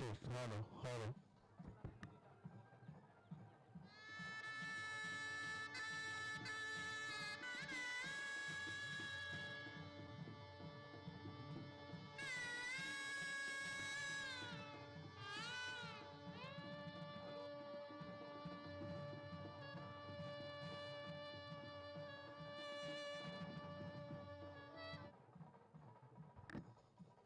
Sí, claro, claro.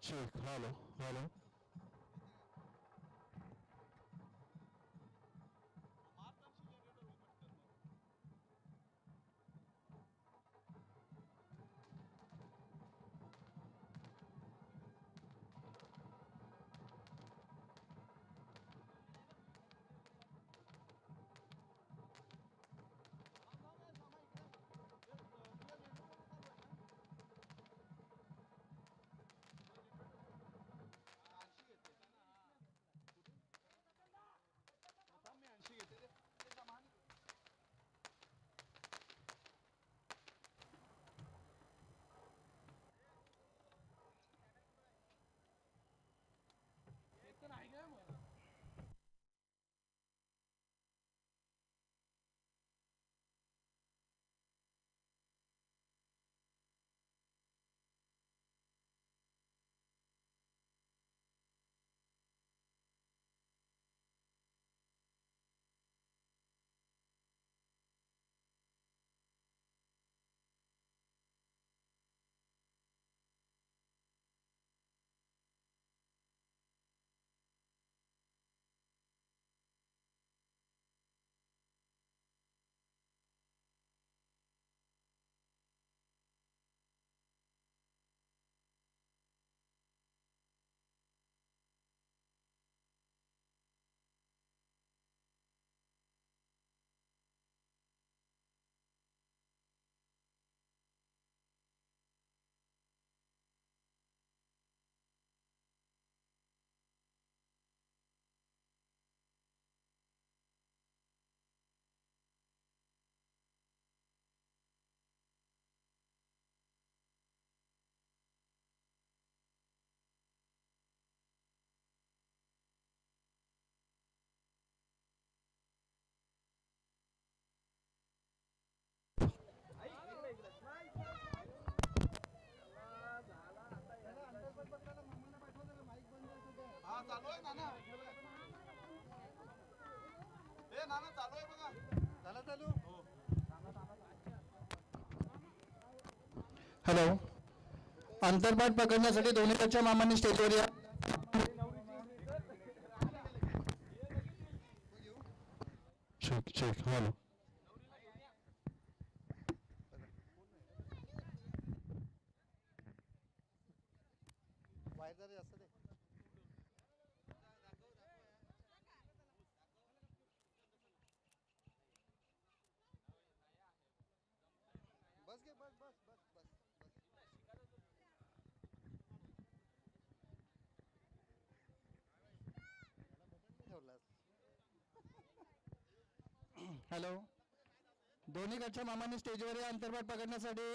Sí, claro, claro. Hello. अंतरपाठ पकडण्यासाठी दोन्हीकडच्या मामांनी स्टेजवर या. हॅलो. हॅलो दोन्हीकडच्या मामांनी स्टेजवर या अंतरपाठ पकडण्यासाठी.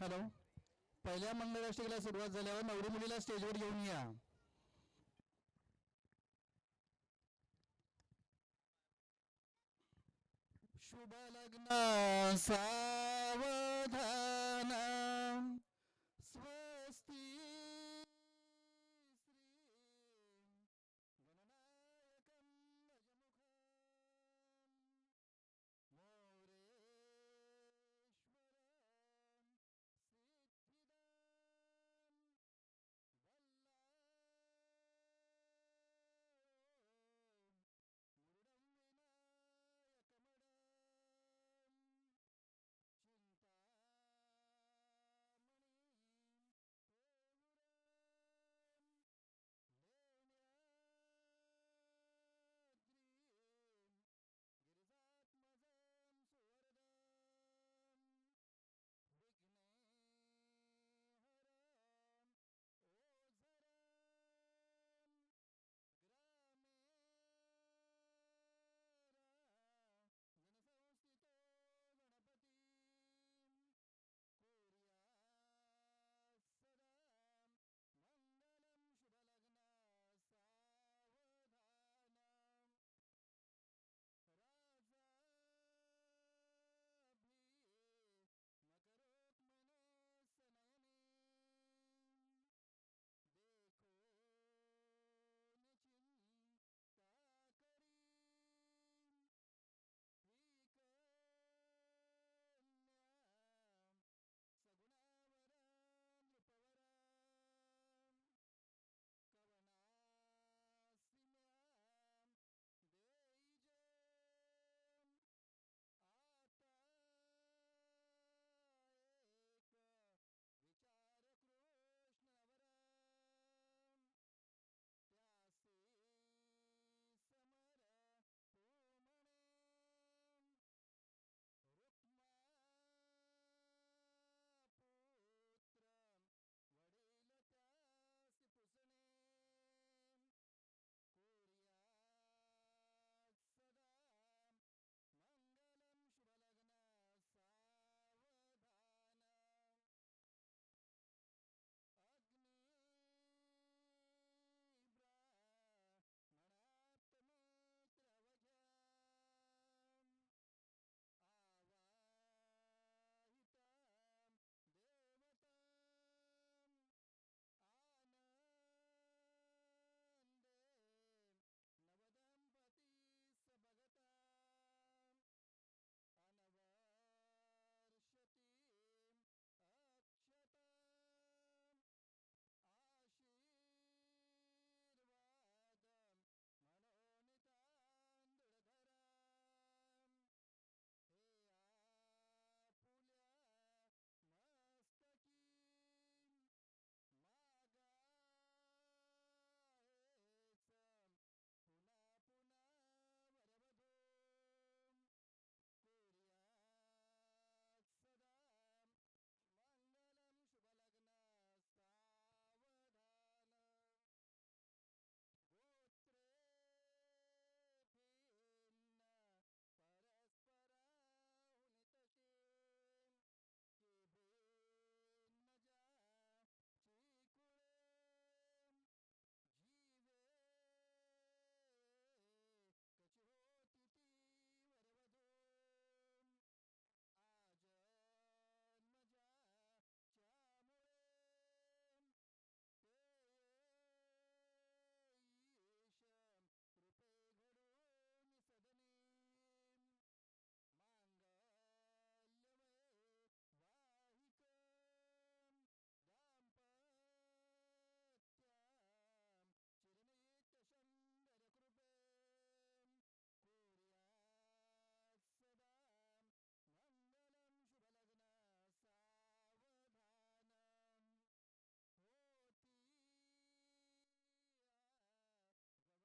हॅलो. पहिल्या मंगळाष्टकीला सुरुवात झाल्यावर नवरी मुलीला स्टेजवर घेऊन या. शुभ लग्न सावधान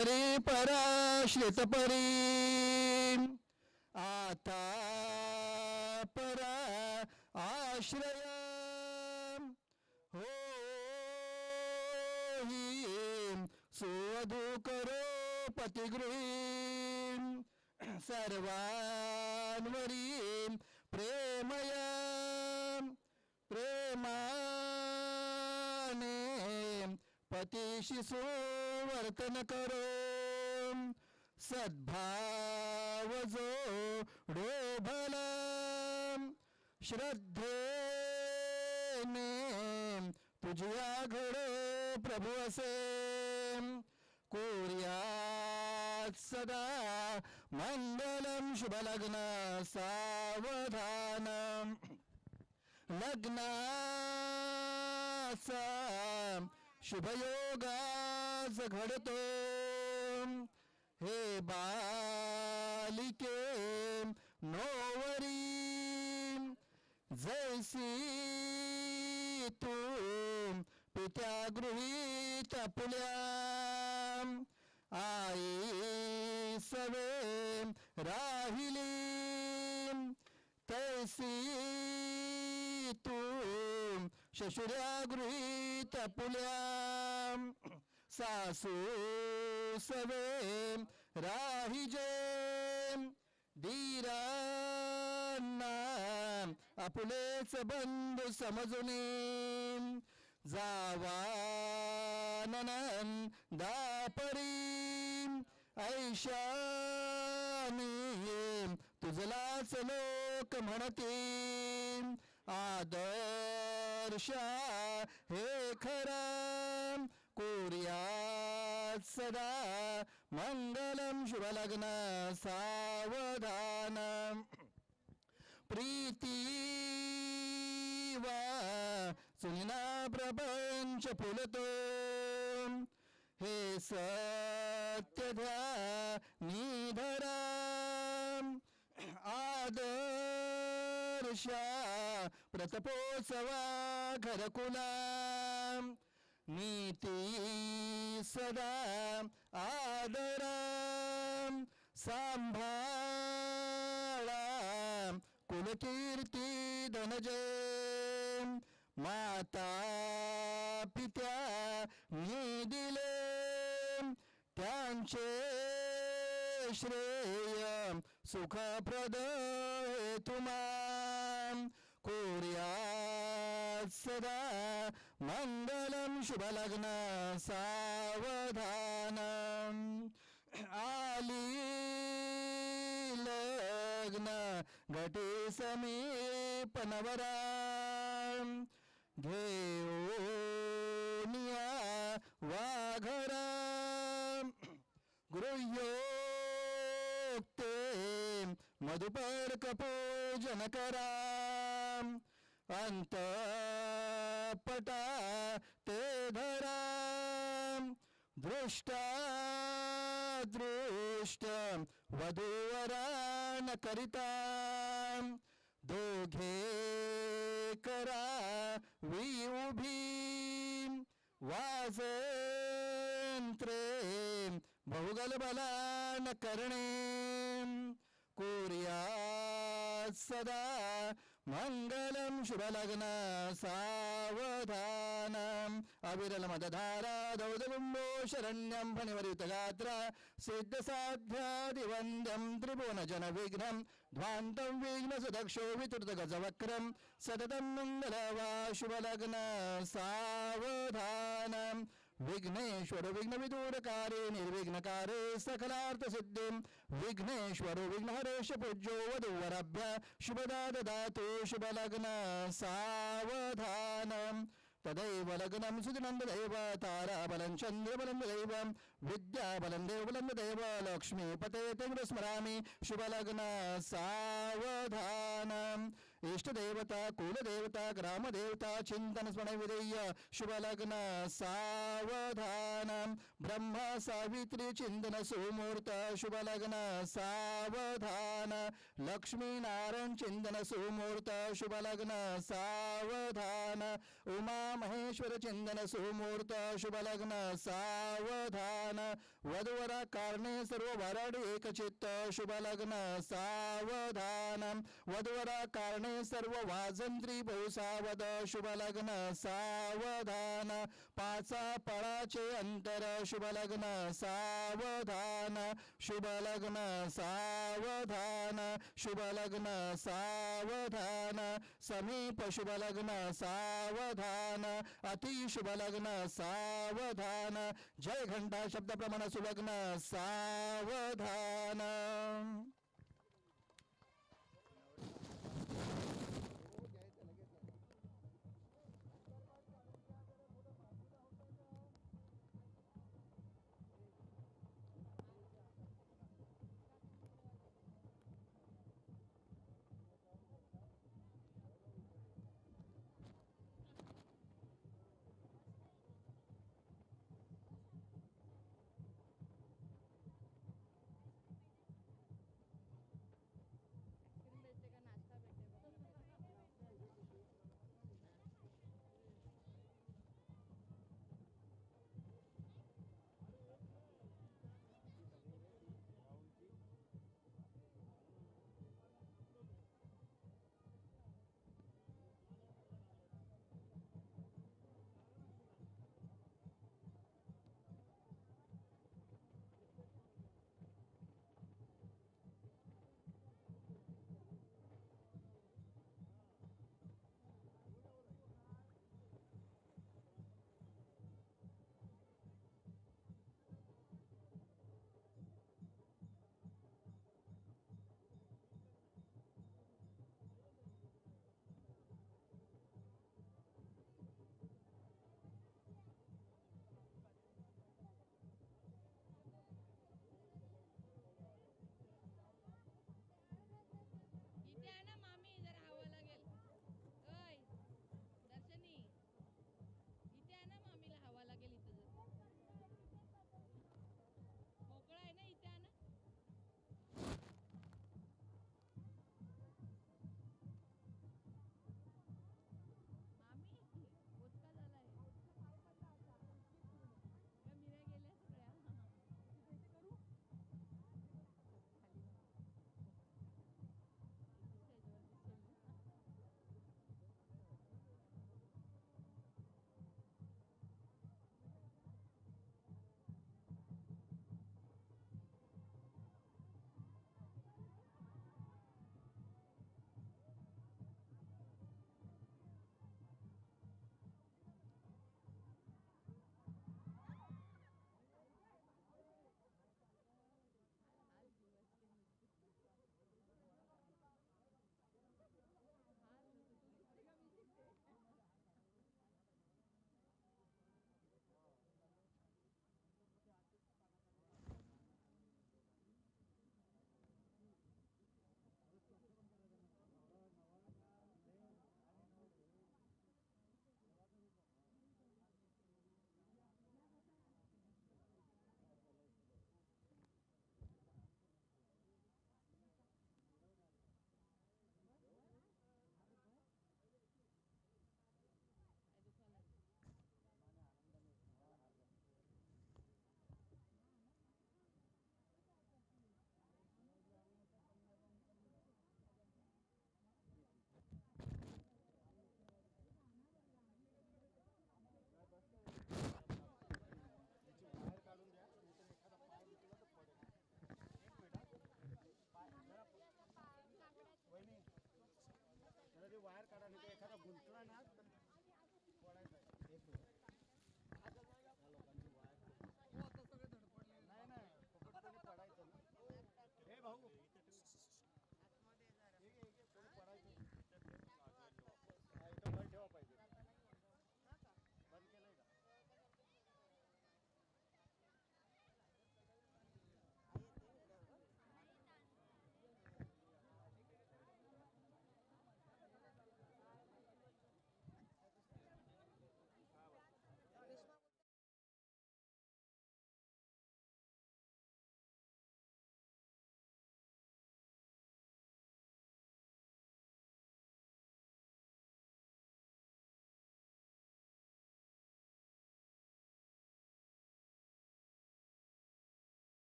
परी पराश्रित परी आता परा आश्रय. हो हि सुवधू करो पतिगृही. सर्वांवरी प्रेमया अतिशी सुवर्तन करो सद्भाव जो डोभला श्रद्धेने तुझ्या घडो प्रभू असे. कुर्यात सदा मंगलम शुभलग्न सावधान. लग्नाचा शुभयोगाज घडतो. हे बालिके नोवरी जैसी तू पित्या गृहीत पुल्या आई सवे राहिली तैसी शशुर्या गृहीत पुल्या. सासू सवे राहिजे धीरांना आपलेच बंधू समजून जावानन दापरी ऐशानी तुझलाच लोक म्हणते. आदर्श हे खरा. कोर्या सदा मंगलम शुभलग्न सावधान. प्रीती वा सुनिना प्रपंच फुलतो. हे सत्य ध्या निधरा आदर्शा प्रतपोत्सवा घरकुला नीती सदा आदरा सांभाळा कुलकीर्ती धनजय माता पित्या मी दिले त्यांचे श्रेय सुखप्रद तुम्हा. सदा मंगलम शुभलग्न सावधान। आली लग्न घटे समीपनवरा। घेऊनिया वाघरा। गृह्योक्ते मधुपर्क पूजन अंत पटा ते धरा. दृष्टा दृष्ट वधूवरान करिता. दोघे करा वी उभी. वाजंत्रे बहुगल बलान करणे. कोर्या सदा मङ्गलं शुभलग्न सावधानम अविरल दौदगुम्बो शरण्यं फणिवरितगात्र सिद्धसाध्यादिवन्द्यं त्रिभुवनजनविघ्नं ध्वान्तं विघ्नसुदक्षो वितुर्दगजवक्रं सततं मङ्गलवा शुभलग्न सावधानम् विघ्नेश्वर विघ्नविदूरकारे निर्विघ्नकारे सकलार्थसिद्धिं विघ्नेश्वरो विघ्नहरेश पूज्यो वधूवरभ्य। शुभदा ददातु शुभलग्न सावधानम् तदैव लग्नं सुदिनन्ददैव ताराबलं चन्द्रबलं दैवं। विद्याबलं देवबलं दैव लक्ष्मीपते ते स्मरामि शुभलग्न सावधानम् इष्टदेवता कुलदेवता ग्रामदेवता चिंतन स्मरण विधेय शुभलग्न सावधान ब्रह्म सावित्री चिंतन सुमूर्त शुभलग्न सावधान लक्ष्मीनारायण चिंतन शुभलग्न सावधान उमा महेश्वर चिंतन शुभलग्न सावधान वधुवरा कारणे सर्व वराड एकचित्त शुभलग्न सावधान वधुवरा कारणे सर्व वाजंत्री शुभ शुभलग्न सावधान. पाचा पळाचे अंतर शुभलग्न सावधान. शुभलग्न सावधान शुभलग्न सावधान. समीप शुभलग्न सावधान अतिशुभलग्न सावधान. जय घंटा शब्द प्रमाण सुलग्न सावधान.